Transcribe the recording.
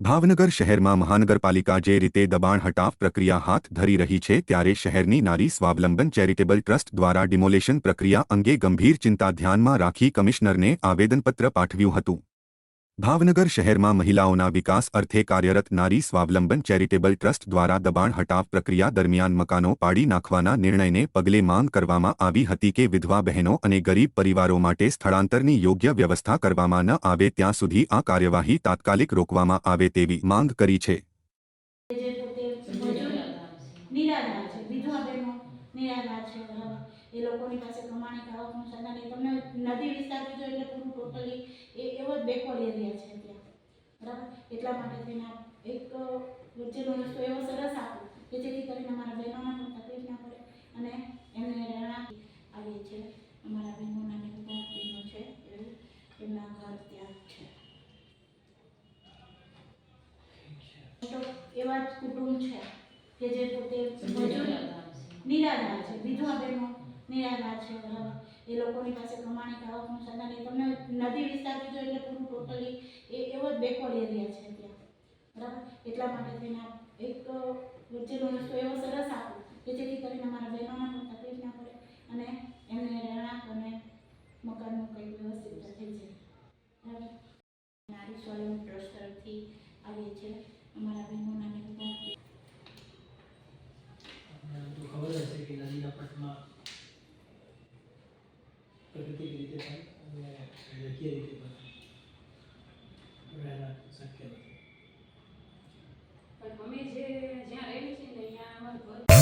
ભાવનગર શહેરમાં મહાનગરપાલિકા જે રીતે દબાણ હટાવ પ્રક્રિયા હાથ ધરી રહી છે ત્યારે શહેરની નારી સ્વાવલંબન ચેરિટેબલ ટ્રસ્ટ દ્વારા ડિમોલેશન પ્રક્રિયા અંગે ગંભીર ચિંતા ધ્યાનમાં રાખી કમિશનરને આવેદનપત્ર પાઠવ્યું હતું. ભાવનગર શહેરમાં મહિલાઓના વિકાસ અર્થે કાર્યરત નારી સ્વાવલંબન ચેરિટેબલ ટ્રસ્ટ દ્વારા દબાણ હટાવ પ્રક્રિયા દરમિયાન મકાનો પાડી નાખવાના નિર્ણયને પગલે માંગ કરવામાં આવી હતી કે વિધવા બહેનો અને ગરીબ પરિવારો માટે સ્થળાંતરની યોગ્ય વ્યવસ્થા કરવામાં ન આવે ત્યાં સુધી આ કાર્યવાહી તાત્કાલિક રોકવામાં આવે તેવી માંગ કરી છે. એ લોકોની પાસે કમાણી સાધન નહીં નદી વિસ્તાર જો એટલે પૂરું ટોટલી એ બેકવર્ડ એરિયા છે ત્યાં. બરાબર? એટલા માટે થઈને એક વચ્ચેનો રસ્તો એવો સરસ આપો કે જેથી કરીને અમારા બહેનોને તકલીફ ના પડે અને એમને રહેણાંક આવીએ છે અમારા બહેનોના બધા બહેનો છે એમના ઘર ત્યાં છે. એવા જ કુટુંબ છે કે જે પોતે નિરાધાર છે. વિધવા બહેનો નિરાધાર છે, બરાબર? એ લોકોની પાસે કમાણી આવકનું સાધન નહીં તમને નદી વિસ્તાર જો એટલે ટોટલી એ એવો જ બેકવર્ડ એરિયા છે ત્યાં. બરાબર? એટલા માટે થઈને એક વચ્ચેનો રસ્તો એવો સરસ આપો કે જેથી કરીને અમારા બહેનોને તકલીફ ના પડે અને એમને રહેણાંક અને મકાનનું કંઈક વ્યવસ્થિત થઈ જાય. બરાબર? નારી સ્વયં ટ્રસ્ટ તરફથી આવીએ છીએ. અમારા બહેનોના બધા ખબર રીતે પણ અને રાજકીય રીતે પણ શક્ય નથી. પણ અમે જે જ્યાં રહીએ છીએ ને અહીંયા અમારું ઘર